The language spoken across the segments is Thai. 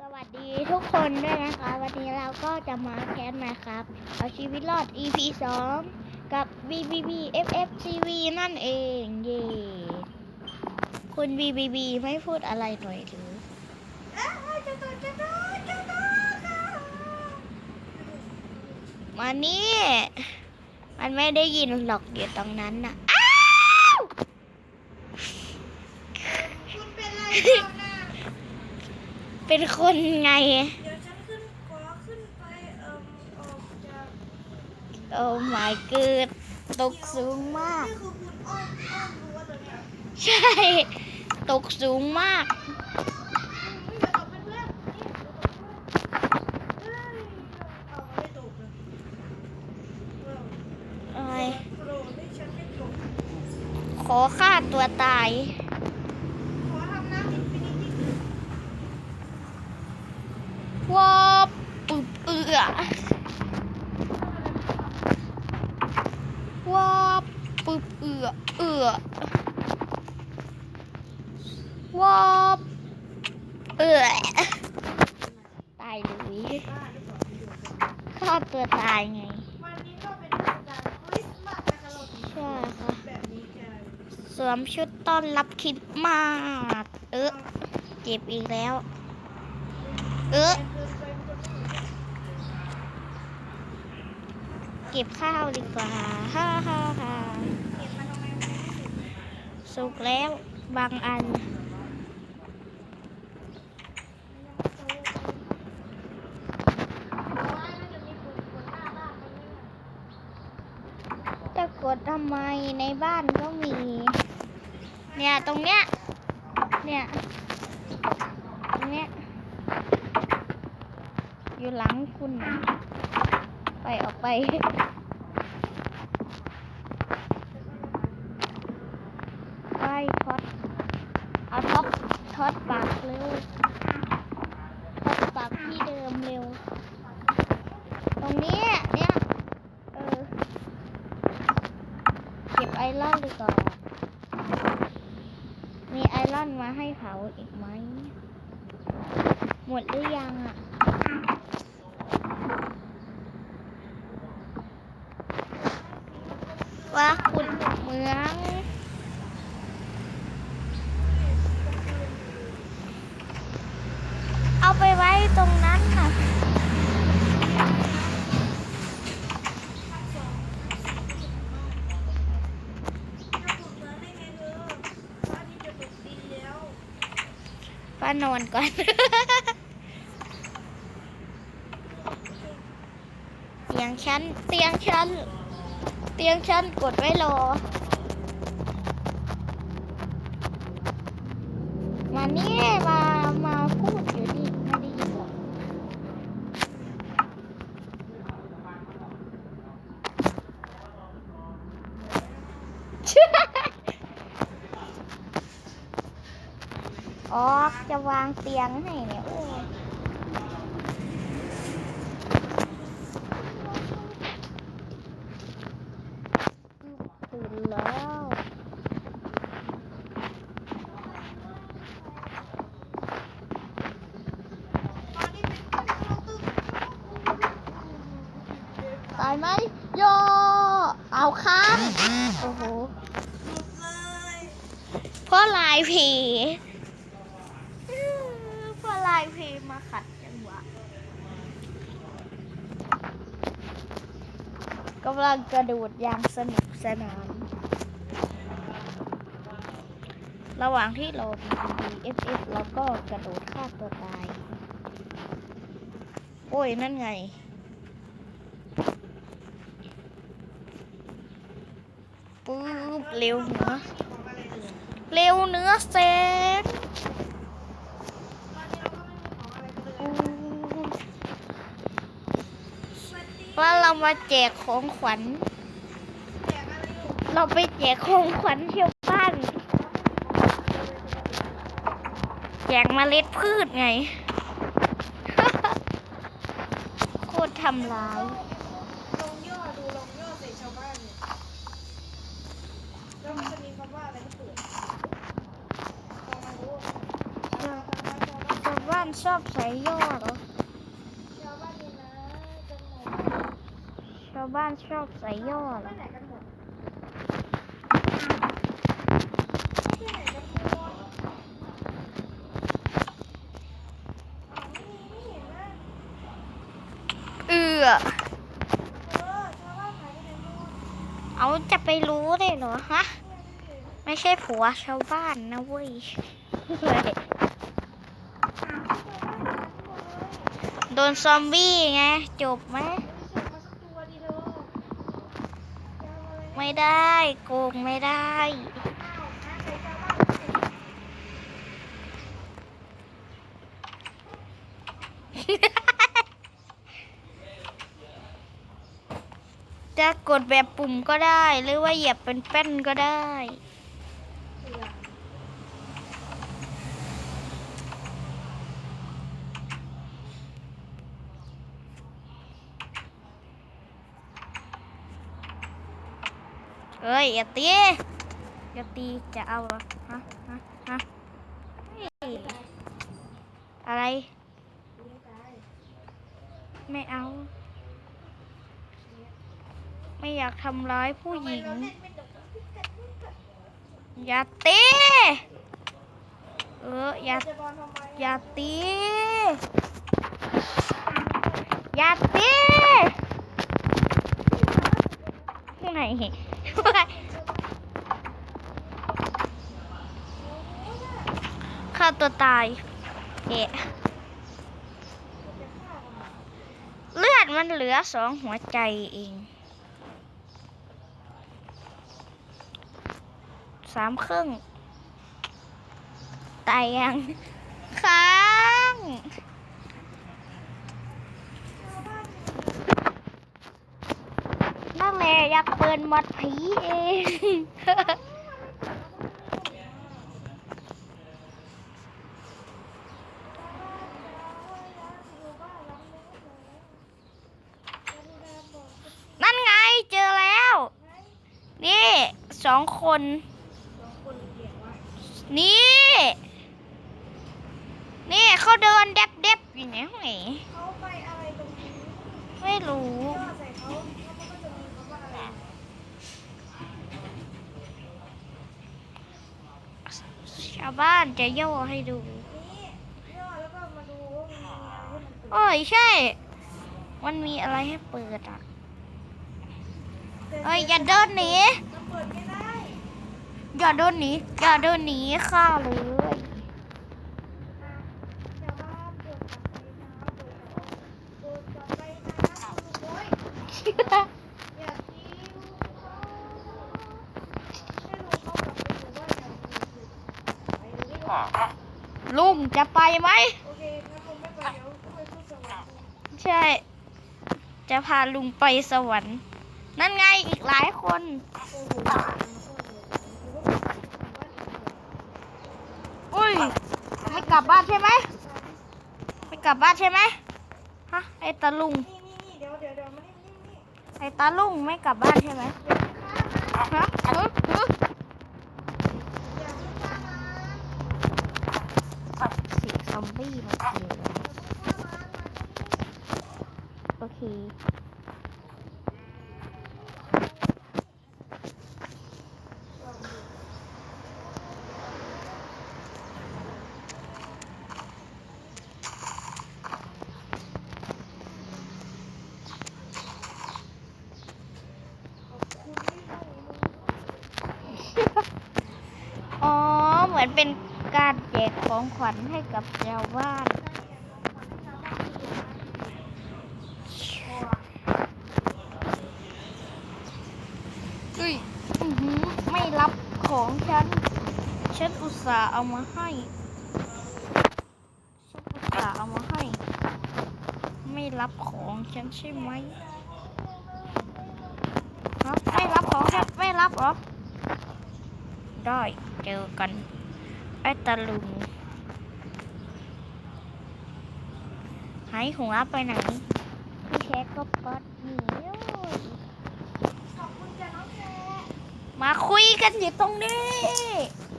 สวัสดีทุกคนด้วยนะคะ วันนี้เราก็จะมาแคสนะครับ เอาชีวิตรอด EP 2 กับ BBB FFCV นั่นเองเย่คุณ BBB ไม่พูดอะไรหน่อยหรือมานี่ มันไม่ได้ยินหรอกอยู่ตรงนั้นน่ะ อ้าว คุณเป็นอะไรเปล่านะ เป็นคนไง เดี๋ยวฉันขึ้นขอขึ้นไปเอ่มออกจากโอ้ my god ตกสูงมาก นี่คือคุณอ้อมอ้อมรั้วตัวเนี้ยใช่ ตกสูงมาก ไม่จะตกเป็นเพื่อนนี่เดี๋ยวตกเพื่อนเฮ้ยเอาไม่ตกเลยเอออะไรโปรนี่ฉันไม่ตก ขอฆ่าตัวตาย ขอทำน้ำอินฟินิตี้ วอปปึบเอือวอปปึบเอือเอือวอปเอือตายเลย บ้าหรือเปล่า ฆ่าตัวตายไง วันนี้ก็เป็นเทศกาลคริสต์มาสนะคะเราถึงใช่ค่ะ แบบนี้แกสวมชุดต้อนรับคริดมาสเออเจ็บอีกแล้ว เออเดินไปบนถนนเก็บข้าวดีกว่าฮ่าฮ่าฮ่าเก็บมาทำไมมันไม่สุกสุกแล้วบางอัน จะกดทำไม ในบ้านก็มี เนี่ยตรงเนี้ย เนี่ยตรงเนี้ย อยู่หลังคุณ ไปออกไปท็อตเอาท็อปท็อตปากเร็วท็อตปากที่เดิมเร็ว ตรงนี้เนี่ย เออ เก็บไอรอน ดีกว่า มีไอรอนมาให้เขาอีกไหม หมดหรือยังอะว่าคุณเมืองเอาไปไว้ตรงนั้นค่ะ ป้านอนก่อน เตียงชั้น เตียงชั้น เตียงชั้นกดไว้รอ มานี่มา มาพูดอยู่นี่ไม่ได้ยินหรอก อ๋อจะวางเตียงให้เนี่ยโอ้ตื่นแล้วตายไหมโยเอาค้างโอ้โหเพราะลายผีเพราะลายผี มาขัดจังหวะกำลังกระโดดอย่างสนุกสนาน ระหว่างที่เรา BFF แล้วก็กระโดดฆ่าตัวตาย โอ้ย นั่นไงปุ๊บเร็วหัวเร็วเนื้อเซน มาแจกของขวัญ เราไปแจกของขวัญเที่ยวบ้าน แจกเมล็ดพืชไง โคตรทำร้ายลงย่อดูลงย่อใส่ชาวบ้านเนี่ยแล้วมันจะมีคำว่าอะไรก็เปิดลองมาดูชาวบ้านานชอบใส่ย่อเหรอ ชาวบ้านนี่นะจังหวัด ชาวบ้านชอบใส่ย่อเหรเอือเอาจะไปรู้ได้เหรอฮะ ไม่ใช่ผัวชาวบ้านนะเว้ยโดนซอมบี้ไง จบไหม ไม่ได้เสียมาสักตัวดีเลยยาวอะ ไม่ได้โกงไม่ได้ไจะกดแบบปุ่มก็ได้ หรือว่าเหยียบเป็นแป้นก็ได้ เอ้ยอย่าตีอย่าตีจะเอาเหรอฮะฮะฮะเฮ้ยอะไรเลี้ยงตายไม่เอา ไม่อยากทำร้ายผู้หญิงทำไมเราเล่นไม่จบพิกัดพิกัดอย่าตีเอออย่าจะบอลทำไมอย่าตีอย่าตีที่ไหน ฆ่าตัวตายเอะเลือดมันเหลือสองหัวใจเองสามครึ่งตายยังค้างนั่นแหละ อยากเปิดมัดผีเองนั่นไงเจอแล้ว นี่สองคน นี่ นี่เขาเดินเด็บเด็บๆอยู่ไหนห้องไหนไม่รู้ ย่อใส่เขาแล้วมันก็จะมีคำว่าอะไร ชาวบ้านจะย่อให้ดูนี่ย่อแล้วก็มาดูว่ามันมีอะไรที่มันเปิดโอ้ยใช่ มันมีอะไรให้เปิดอะเอ้ยอย่าเดินหนีมันเปิดไม่ได้อย่าเดินหนี อย่าเดินหนีข้าเลย ชาวบ้านเปิดกลับไปนะเปิดกลับไปนะโอ้ยอย่าทิ้งเขาให้ลุงเขากลับไปอยู่บ้านอย่างนี้ไปเลยดีกว่า ลุงจะไปไหม โอเคงั้นลุงไม่ไปเดี๋ยวก็ไปขึ้นสว รรค์ใช่ จะพาลุงไปสวรรค์ นั่นไงอีกหลายคน อุ้ย ไม่กลับบ้านใช่ไหม ไม่กลับบ้านใช่ไหมฮะไอตาลุง ไอตาลุงไม่กลับบ้านใช่ไหมฮะฮึฮึ อย่าเพิ่งข้ามา เสียง ซอมบี้มาเสียโอเค อ๋อ เหมือนเป็นการแจก ของขวัญให้กับชาวบ้านอุ้ยอื้อหือไม่รับของฉัน ฉันอุตส่าห์เอามาให้ ฉันอุตส่าห์เอามาให้ ไม่รับของฉันใช่ไหมฮะไม่รับของฉันไม่รับเหรอ ได้ เจอกัน ไอ้ตะลุง หายหัวไปไหนพี่แคกก็ปัดหนีขอบคุณจ้ะน้องแชมาคุยกันอยู่ตรงนี้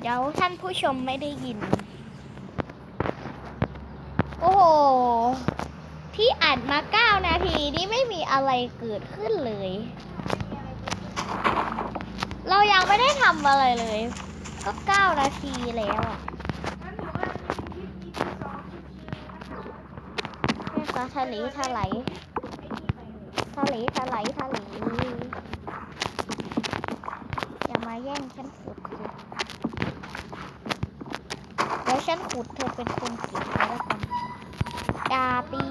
เดี๋ยวท่านผู้ชมไม่ได้ยิน โอ้โห ที่อัดมาเก้านาทีนี่ไม่มีอะไรเกิดขึ้นเลย เรายังไม่ได้ทำอะไรเลย ก็เก้านาทีแล้วอะ งั้นหนูว่าคลิป EP สองชิวๆนะคะ แม่ฟ้าทะเลทะไหลทะเลยทะไหลทะเลอย่ามาแย่งฉันขุดสิเดี๋ยวฉันขุดเธอเป็นคนเก็บแล้วกันดาปี